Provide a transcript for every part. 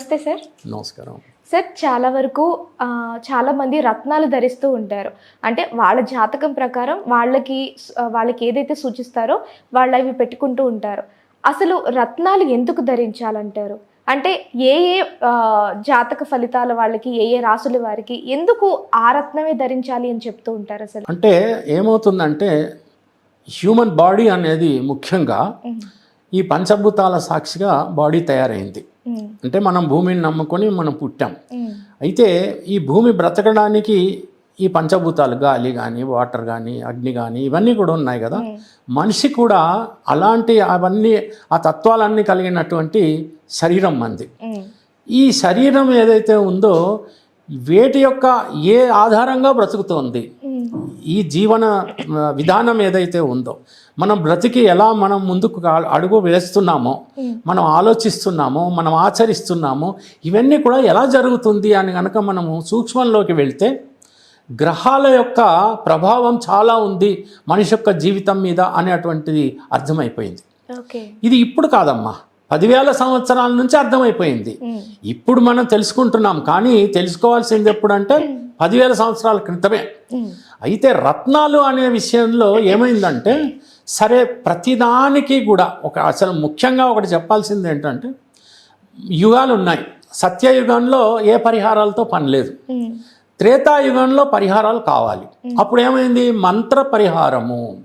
నమస్తే సార్. నమస్కారం. సార్ చాలా వరకు ఆ, చాలా మంది రత్నాలు ధరిస్తూ ఉంటారు. అంటే వాళ్ళ జాతకం ప్రకారం వాళ్ళకి వాళ్ళకి ఏదైతే సూచిస్తారో వాళ్ళు అవి పెట్టుకుంటూ ఉంటారు. అసలు రత్నాలు ఎందుకు ధరించాలంటారు? అంటే ఏ ఏ జాతక ఫలితాల వాళ్ళకి ఏ ఏ రాసుల వారికి ఎందుకు ఆ రత్నమే ధరించాలి అని చెప్తూ ఉంటారు అసలు? అంటే ఏమవుతుందంటే హ్యూమన్ బాడీ అనేది ముఖ్యంగా ఈ పంచభూతాల సాక్షిగా బాడీ తయారైంది. అంటే మనం భూమిని నమ్ముకొని మనం పుట్టాం. అయితే ఈ భూమి బ్రతకడానికి ఈ పంచభూతాలు గాలి కానీ వాటర్ కానీ అగ్ని కానీ ఇవన్నీ కూడా ఉన్నాయి కదా. మనిషి కూడా అలాంటి అవన్నీ ఆ తత్వాలన్నీ కలిగినటువంటి శరీరం మంది. ఈ శరీరం ఏదైతే ఉందో వేటి యొక్క ఏ ఆధారంగా బ్రతుకుతోంది? ఈ జీవన విధానం ఏదైతే ఉందో మనం బ్రతికి ఎలా మనం ముందుకు అడుగు వేస్తున్నామో మనం ఆలోచిస్తున్నామో మనం ఆచరిస్తున్నామో ఇవన్నీ కూడా ఎలా జరుగుతుంది అని కనుక మనము సూక్ష్మంలోకి వెళ్తే గ్రహాల యొక్క ప్రభావం చాలా ఉంది మనిషి యొక్క జీవితం మీద అనేటువంటిది అర్థమైపోయింది. ఇది ఇప్పుడు కాదమ్మా. పదివేల సంవత్సరాల నుంచి అర్థమైపోయింది. ఇప్పుడు మనం తెలుసుకుంటున్నాం. కానీ తెలుసుకోవాల్సింది ఎప్పుడంటే పదివేల సంవత్సరాల క్రితమే. అయితే రత్నాలు అనే విషయంలో ఏమైందంటే సరే ప్రతిదానికి కూడా ఒక అసలు ముఖ్యంగా ఒకటి చెప్పాల్సింది ఏంటంటే యుగాలు ఉన్నాయి సత్యయుగంలో ఏ పరిహారాలతో పని లేదు. త్రేతాయుగంలో పరిహారాలు కావాలి. అప్పుడు ఏమైంది మంత్ర పరిహారము.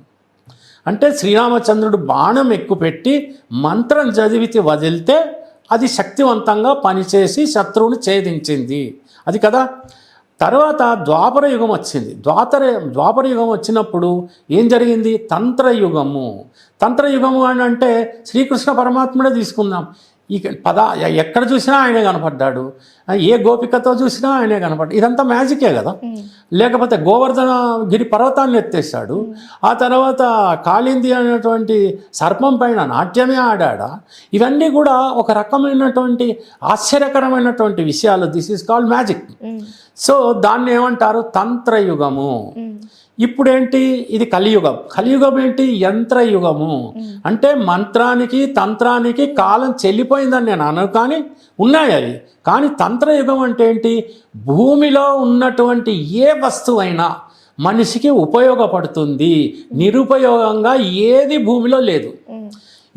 అంటే శ్రీరామచంద్రుడు బాణం ఎక్కుపెట్టి మంత్రం చదివితే వదిలితే అది శక్తివంతంగా పనిచేసి శత్రువుని ఛేదించింది. అది కదా? తర్వాత ద్వాపర యుగం వచ్చింది. ద్వాపర ద్వాపర యుగం వచ్చినప్పుడు ఏం జరిగింది? తంత్రయుగము. తంత్రయుగము అని అంటే శ్రీకృష్ణ పరమాత్ముడే తీసుకుందాం. ఈ పద ఎక్కడ చూసినా ఆయనే కనపడ్డాడు. ఏ గోపికతో చూసినా ఆయనే కనపడ్డాడు ఇదంతా మ్యాజికే కదా. లేకపోతే గోవర్ధన గిరి పర్వతాన్ని ఎత్తేసాడు ఆ తర్వాత కాళింది అనేటువంటి సర్పం పైన నాట్యమే ఆడాడా? ఇవన్నీ కూడా ఒక రకమైనటువంటి ఆశ్చర్యకరమైనటువంటి విషయాలు. This is called magic so దాన్ని ఏమంటారు? తంత్రయుగము. ఇప్పుడేంటి? ఇది కలియుగం. కలియుగం ఏంటి? యంత్రయుగము. అంటే మంత్రానికి తంత్రానికి కాలం చెల్లిపోయిందని నేను అను కానీ ఉన్నాయి అవి. కానీ తంత్రయుగం అంటే ఏంటి? భూమిలో ఉన్నటువంటి ఏ వస్తువైనా మనిషికి ఉపయోగపడుతుంది. నిరుపయోగంగా ఏది భూమిలో లేదు.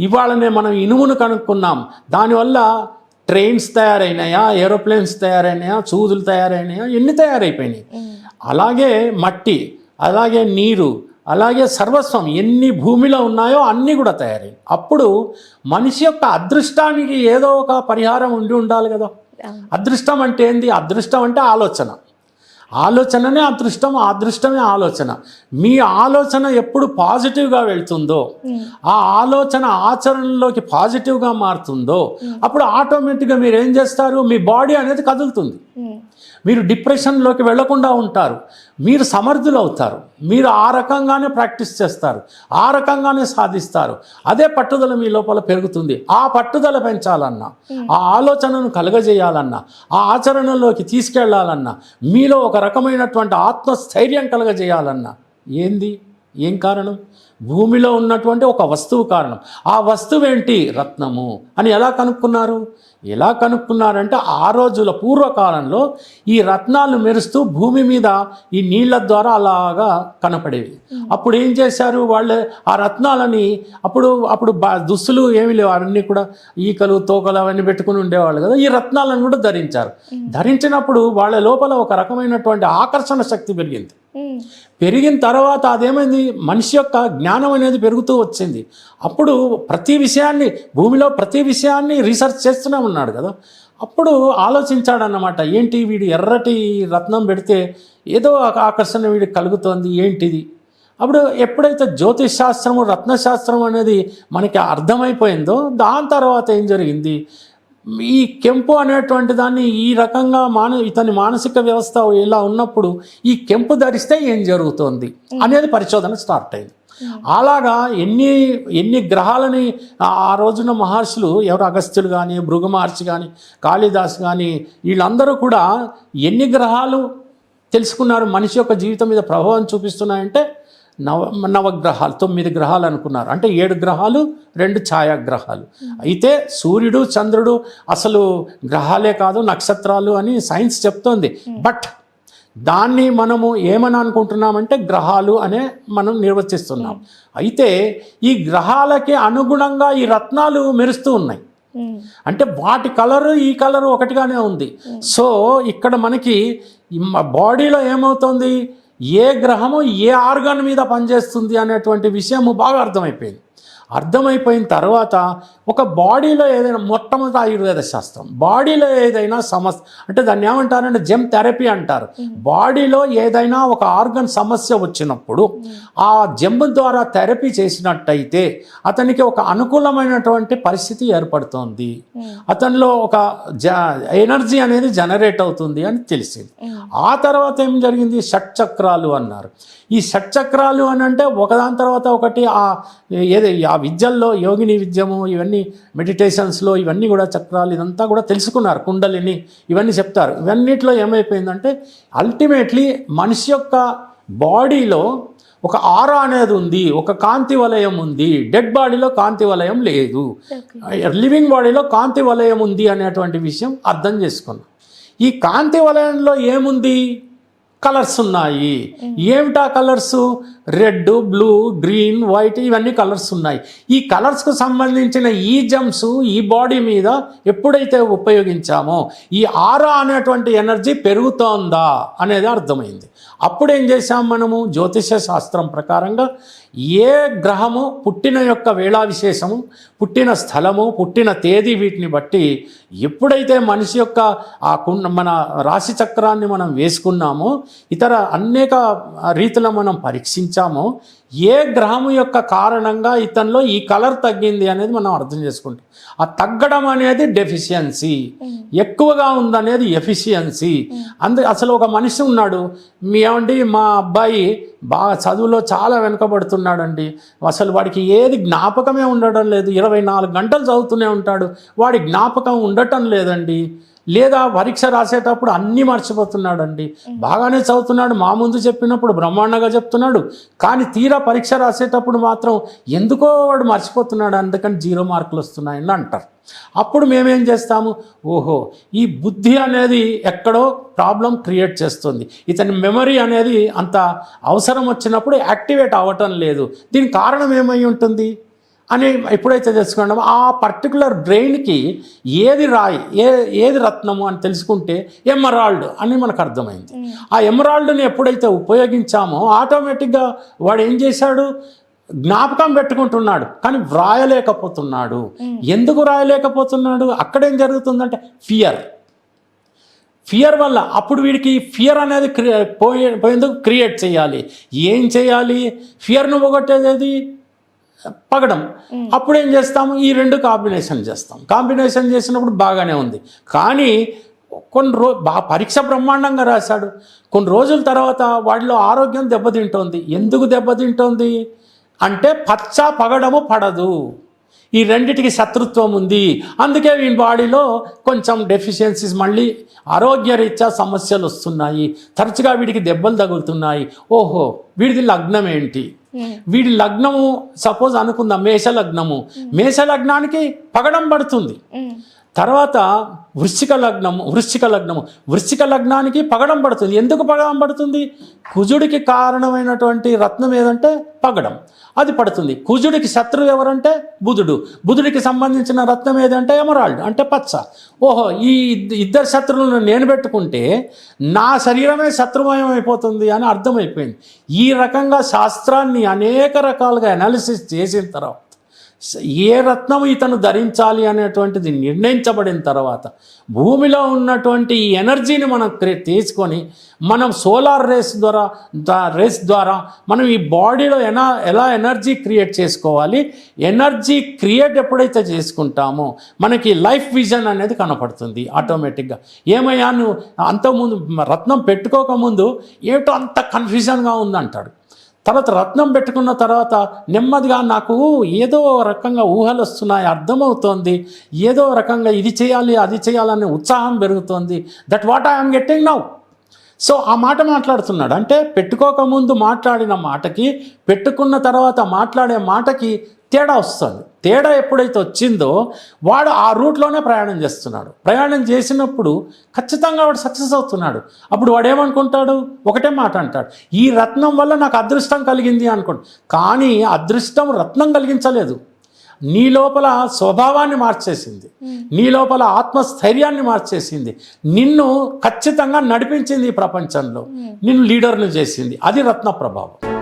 ఇవాళనే మనం ఇనుమును కనుక్కున్నాం. దానివల్ల ట్రైన్స్ తయారైనాయా? ఏరోప్లేన్స్ తయారైనాయా? చూదులు తయారైనాయా? ఎన్ని తయారైపోయినాయి? అలాగే మట్టి. అలాగే నీరు అలాగే సర్వస్వం ఎన్ని భూమిలో ఉన్నాయో అన్నీ కూడా తయారై. అప్పుడు మనిషి యొక్క అదృష్టానికి ఏదో ఒక పరిహారం ఉండి ఉండాలి కదా. అదృష్టం అంటే ఏంది? అదృష్టం అంటే ఆలోచన. ఆలోచననే అదృష్టం అదృష్టమే ఆలోచన. మీ ఆలోచన ఎప్పుడు పాజిటివ్గా వెళ్తుందో ఆ ఆలోచన ఆచరణలోకి పాజిటివ్గా మారుతుందో అప్పుడు ఆటోమేటిక్గా మీరు ఏం చేస్తారు? మీ బాడీ అనేది కదులుతుంది. మీరు డిప్రెషన్లోకి వెళ్ళకుండా ఉంటారు. మీరు సమర్థులు అవుతారు మీరు ఆ రకంగానే ప్రాక్టీస్ చేస్తారు. ఆ రకంగానే సాధిస్తారు. అదే పట్టుదల మీ లోపల పెరుగుతుంది. ఆ పట్టుదల పెంచాలన్నా ఆ ఆలోచనను కలగజేయాలన్నా ఆ ఆచరణలోకి తీసుకెళ్ళాలన్నా మీలో ఒక రకమైనటువంటి ఆత్మస్థైర్యం కలగజేయాలన్నా ఏంది? ఏం కారణం? భూమిలో ఉన్నటువంటి ఒక వస్తువు కారణం. ఆ వస్తువు ఏంటి? రత్నము. అని ఎలా కనుక్కున్నారు? ఎలా కనుక్కున్నారంటే ఆ రోజుల పూర్వకాలంలో ఈ రత్నాలు మెరుస్తూ భూమి మీద ఈ నీళ్ళ ద్వారా అలాగా కనపడేవి. అప్పుడు ఏం చేశారు వాళ్ళు? ఆ రత్నాలని అప్పుడు అప్పుడు బా దుస్తులు ఏమి లేవు. అవన్నీ కూడా ఈకలు తోకలు అవన్నీ పెట్టుకుని ఉండేవాళ్ళు కదా. ఈ రత్నాలను కూడా ధరించారు. ధరించినప్పుడు వాళ్ళ లోపల ఒక రకమైనటువంటి ఆకర్షణ శక్తి పెరిగింది. పెరిగిన తర్వాత అదేమైంది? మనిషి యొక్క జ్ఞానం అనేది పెరుగుతూ వచ్చింది. అప్పుడు ప్రతి విషయాన్ని భూమిలో ప్రతి విషయాన్ని రీసెర్చ్ చేస్తూనే ఉన్నాడు కదా. అప్పుడు ఆలోచించాడన్నమాట ఏంటి వీడు ఎర్రటి రత్నం పెడితే ఏదో ఒక ఆకర్షణ వీడికి కలుగుతోంది ఏంటిది? అప్పుడు ఎప్పుడైతే జ్యోతిష్ శాస్త్రము రత్నశాస్త్రం అనేది మనకి అర్థమైపోయిందో దాని తర్వాత ఏం జరిగింది? ఈ కెంపు అనేటువంటి దాన్ని ఈ రకంగా మాన ఇతని మానసిక వ్యవస్థ ఇలా ఉన్నప్పుడు ఈ కెంపు ధరిస్తే ఏం జరుగుతోంది అనేది పరిశోధన స్టార్ట్ అయింది. అలాగా ఎన్ని ఎన్ని గ్రహాలని ఆ రోజున మహర్షులు ఎవరు అగస్త్యులు కానీ భృగు మహర్షి కానీ కాళిదాస్ కానీ వీళ్ళందరూ కూడా ఎన్ని గ్రహాలు తెలుసుకున్నారు మనిషి యొక్క జీవితం మీద ప్రభావం చూపిస్తున్నాయంటే నవ నవగ్రహాలు తొమ్మిది గ్రహాలు అనుకున్నారు. అంటే ఏడు గ్రహాలు రెండు ఛాయాగ్రహాలు. అయితే సూర్యుడు చంద్రుడు అసలు గ్రహాలే కాదు నక్షత్రాలు అని సైన్స్ చెప్తోంది. బట్ దాన్ని మనము ఏమని అనుకుంటున్నామంటే గ్రహాలు అనే మనం నిర్వచిస్తున్నాం. అయితే ఈ గ్రహాలకి అనుగుణంగా ఈ రత్నాలు మెరుస్తూ ఉన్నాయి. అంటే వాటి కలరు ఈ కలరు ఒకటిగానే ఉంది. సో ఇక్కడ మనకి బాడీలో ఏమవుతుంది? ఏ గ్రహము ఏ ఆర్గాన్ మీద పనిచేస్తుంది అనేటువంటి విషయము బాగా అర్థమైపోయింది. అర్థమైపోయిన తర్వాత ఒక బాడీలో ఏదైనా మొట్టమొదటి ఆయుర్వేద శాస్త్రం బాడీలో ఏదైనా సమస్య అంటే దాన్ని ఏమంటారంటే జెమ్ థెరపీ అంటారు. బాడీలో ఏదైనా ఒక ఆర్గన్ సమస్య వచ్చినప్పుడు ఆ జెమ్ ద్వారా థెరపీ చేసినట్టయితే అతనికి ఒక అనుకూలమైనటువంటి పరిస్థితి ఏర్పడుతోంది. అతనిలో ఒక జ ఎనర్జీ అనేది జనరేట్ అవుతుంది అని తెలిసింది. ఆ తర్వాత ఏం జరిగింది? షట్చక్రాలు అన్నారు. ఈ షట్చక్రాలు అని అంటే ఒకదాని తర్వాత ఒకటి ఆ ఏది విద్యల్లో యోగిని విద్యము ఇవన్నీ మెడిటేషన్స్లో ఇవన్నీ కూడా చక్రాలు ఇదంతా కూడా తెలుసుకున్నారు కుండలిని ఇవన్నీ చెప్తారు. ఇవన్నిట్లో ఏమైపోయిందంటే అల్టిమేట్లీ మనిషి యొక్క బాడీలో ఒక ఆరా అనేది ఉంది ఒక కాంతి వలయం ఉంది డెడ్ బాడీలో కాంతి వలయం లేదు. లివింగ్ బాడీలో కాంతి వలయం ఉంది అనేటువంటి విషయం అర్థం చేసుకున్నాం. ఈ కాంతి వలయంలో ఏముంది? కలర్స్ ఉన్నాయి. ఏమిటా colours? Red blue green white ఇవన్నీ కలర్స్ ఉన్నాయి. ఈ కలర్స్కు సంబంధించిన ఈ జమ్స్ ఈ బాడీ మీద ఎప్పుడైతే ఉపయోగించామో ఈ ఆరా అనేటువంటి ఎనర్జీ పెరుగుతోందా అనేది అర్థమైంది. అప్పుడు ఏం చేశాం మనము? జ్యోతిష శాస్త్రం ప్రకారంగా ఏ గ్రహము పుట్టిన యొక్క వేళా విశేషము పుట్టిన స్థలము పుట్టిన తేదీ వీటిని బట్టి ఎప్పుడైతే మనిషి యొక్క ఆ కుండ మన రాశి చక్రాన్ని మనం వేసుకున్నామో ఇతర అనేక రీతిలో మనం పరీక్షించామో ఏ గ్రహము యొక్క కారణంగా ఇతనిలో ఈ కలర్ తగ్గింది అనేది మనం అర్థం చేసుకుంటాం. ఆ తగ్గడం అనేది డెఫిషియన్సీ. ఎక్కువగా ఉందనేది ఎఫిషియన్సీ. అందు అసలు ఒక మనిషి ఉన్నాడు మీ ఏమండి మా అబ్బాయి బాగా చదువులో చాలా వెనుకబడుతున్నాడండి. అసలు వాడికి ఏది జ్ఞాపకమే ఉండడం లేదు. ఇరవై నాలుగు గంటలు చదువుతూనే ఉంటాడు. వాడి జ్ఞాపకం ఉండటం లేదండి. లేదా పరీక్ష రాసేటప్పుడు అన్నీ మర్చిపోతున్నాడండి. బాగానే చదువుతున్నాడు మా ముందు చెప్పినప్పుడు బ్రహ్మాండంగా చెప్తున్నాడు. కానీ తీరా పరీక్ష రాసేటప్పుడు మాత్రం ఎందుకో వాడు మర్చిపోతున్నాడు అందుకని జీరో మార్కులు వస్తున్నాయని అంటారు. అప్పుడు మేమేం చేస్తాము? ఓహో ఈ బుద్ధి అనేది ఎక్కడో ప్రాబ్లం క్రియేట్ చేస్తుంది. ఇతని మెమరీ అనేది అంత అవసరం వచ్చినప్పుడు యాక్టివేట్ అవ్వటం లేదు. దీనికి కారణం ఏమై ఉంటుంది? అని ఎప్పుడైతే తెలుసుకున్నామో ఆ పర్టికులర్ బ్రెయిన్కి ఏది రాయి ఏ ఏది రత్నము అని తెలుసుకుంటే ఎమరాల్డ్ అని మనకు అర్థమైంది. ఆ ఎమరాల్డ్ని ఎప్పుడైతే ఉపయోగించామో ఆటోమేటిక్గా వాడు ఏం చేశాడు? జ్ఞాపకం పెట్టుకుంటున్నాడు కానీ వ్రాయలేకపోతున్నాడు. ఎందుకు రాయలేకపోతున్నాడు అక్కడేం జరుగుతుందంటే ఫియర్ ఫియర్ వల్ల అప్పుడు వీడికి ఫియర్ అనేది క్రి పోయే పోయేందుకు క్రియేట్ చేయాలి. ఏం చేయాలి? ఫియర్ను పోగొట్టేది పగడం. అప్పుడు ఏం చేస్తాము? ఈ రెండు కాంబినేషన్ చేస్తాం. కాంబినేషన్ చేసినప్పుడు బాగానే ఉంది. కానీ కొన్ని రో బా పరీక్ష బ్రహ్మాండంగా రాశాడు. కొన్ని రోజుల తర్వాత వాడిలో ఆరోగ్యం దెబ్బతింటోంది. ఎందుకు దెబ్బతింటోంది? అంటే పచ్చ పగడము పడదు. ఈ రెండిటికి శత్రుత్వం ఉంది. అందుకే వీని బాడీలో కొంచెం డెఫిషియన్సీస్ మళ్ళీ ఆరోగ్యరీత్యా సమస్యలు వస్తున్నాయి. తరచుగా వీడికి దెబ్బలు తగులుతున్నాయి. ఓహో వీడిది లగ్నం ఏంటి వీడి లగ్నము సపోజ్ అనుకుందాం మేష లగ్నము మేష లగ్నానికి పగడం పడుతుంది. తర్వాత వృశ్చిక లగ్నం వృశ్చిక లగ్నము. వృశ్చిక లగ్నానికి పగడం పడుతుంది. ఎందుకు పగడం పడుతుంది? కుజుడికి కారణమైనటువంటి రత్నం ఏదంటే పగడం. అది పడుతుంది. కుజుడికి శత్రువు ఎవరంటే బుధుడు. బుధుడికి సంబంధించిన రత్నం ఏదంటే ఎమరాల్డ్ అంటే పచ్చ. ఓహో ఈ ఇద్దరు శత్రువులను నేను పెట్టుకుంటే నా శరీరమే శత్రుమయం అయిపోతుంది అని అర్థమైపోయింది. ఈ రకంగా శాస్త్రాన్ని అనేక రకాలుగా అనాలిసిస్ చేసిన తర్వాత ఏ రత్నం ఇతను ధరించాలి అనేటువంటిది నిర్ణయించబడిన తర్వాత భూమిలో ఉన్నటువంటి ఈ ఎనర్జీని మనం తీసుకొని మనం సోలార్ రేస్ ద్వారా దా- రేస్ ద్వారా మనం ఈ బాడీలో ఎలా ఎలా ఎనర్జీ క్రియేట్ చేసుకోవాలి ఎనర్జీ క్రియేట్ ఎప్పుడైతే చేసుకుంటామో మనకి లైఫ్ విజన్ అనేది కనపడుతుంది ఆటోమేటిక్గా. ఏమయ్యా నువ్వు అంతకుముందు రత్నం పెట్టుకోకముందు ఏమిటో అంత కన్ఫ్యూజన్గా ఉందంటాడు. తర్వాత రత్నం పెట్టుకున్న తర్వాత నెమ్మదిగా నాకు ఏదో రకంగా ఊహలు వస్తున్నాయి అర్థమవుతోంది. ఏదో రకంగా ఇది చేయాలి అది చేయాలనే ఉత్సాహం పెరుగుతోంది. That what I'm getting now so ఆ మాట మాట్లాడుతున్నాడు. అంటే పెట్టుకోకముందు మాట్లాడిన మాటకి పెట్టుకున్న తర్వాత మాట్లాడే మాటకి తేడా వస్తుంది. తేడా ఎప్పుడైతే వచ్చిందో వాడు ఆ రూట్లోనే ప్రయాణం చేస్తున్నాడు. ప్రయాణం చేసినప్పుడు ఖచ్చితంగా వాడు సక్సెస్ అవుతున్నాడు. అప్పుడు వాడు ఏమనుకుంటాడు ఒకటే మాట అంటాడు. ఈ రత్నం వల్ల నాకు అదృష్టం కలిగింది అనుకోండి. కానీ అదృష్టం రత్నం కలిగించలేదు. నీ లోపల స్వభావాన్ని మార్చేసింది. నీ లోపల ఆత్మస్థైర్యాన్ని మార్చేసింది. నిన్ను ఖచ్చితంగా నడిపించింది ఈ ప్రపంచంలో. నిన్ను లీడర్ను చేసింది. అది రత్న ప్రభావం.